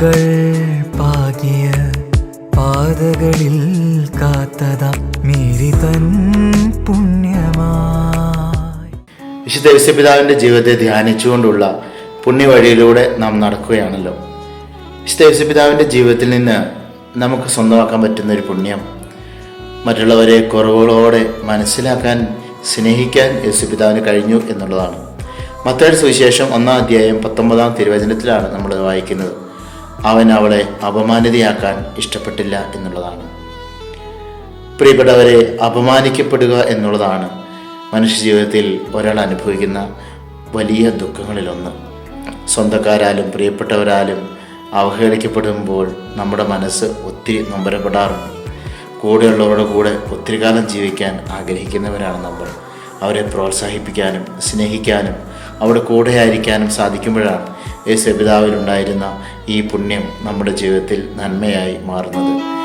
പാടുകൾ പാകിയ പാതകളിൽ കാത്തതാ മേരി തൻ പുണ്യമായി. വിശുദ്ധ യേശുപിതാവിന്റെ ജീവിതത്തെ ധ്യാനിച്ചുകൊണ്ടുള്ള പുണ്യവഴിയിലൂടെ നാം നടക്കുകയാണല്ലോ. വിശുദ്ധ യേശുപിതാവിന്റെ ജീവിതത്തിൽ നിന്ന് നമുക്ക് സ്വന്തമാക്കാൻ പറ്റുന്ന ഒരു പുണ്യം. മറ്റുള്ളവരെ കുറവുകളോടെ മനസ്സിലാക്കാൻ സ്നേഹിക്കാൻ യേശുപിതാവിന് കഴിഞ്ഞു എന്നുള്ളതാണ്. മത്തയുടെ സുവിശേഷം ഒന്നാം അധ്യായം പത്തൊമ്പതാം തിരുവചനത്തിലാണ് നമ്മൾ വായിക്കുന്നത്. അവൻ അവളെ അപമാനിതയാക്കാൻ ഇഷ്ടപ്പെട്ടില്ല എന്നുള്ളതാണ്. പ്രിയപ്പെട്ടവരെ അപമാനിക്കപ്പെടുക എന്നുള്ളതാണ് മനുഷ്യജീവിതത്തിൽ ഒരാൾ അനുഭവിക്കുന്ന വലിയ ദുഃഖങ്ങളിലൊന്ന്. സ്വന്തക്കാരാലും പ്രിയപ്പെട്ടവരാലും അവഹേളിക്കപ്പെടുമ്പോൾ നമ്മുടെ മനസ്സ് ഒത്തിരി നൊമ്പരപ്പെടാറുണ്ട്. കൂടെയുള്ളവരുടെ കൂടെ ഒത്തിരി കാലം ജീവിക്കാൻ ആഗ്രഹിക്കുന്നവരാണ് നമ്മൾ. അവരെ പ്രോത്സാഹിപ്പിക്കാനും സ്നേഹിക്കാനും അവിടെ കൂടെയായിരിക്കാനും സാധിക്കുമ്പോഴാണ് യേശുപിതാവിലുണ്ടായിരുന്ന ഈ പുണ്യം നമ്മുടെ ജീവിതത്തിൽ നന്മയായി മാറുന്നത്.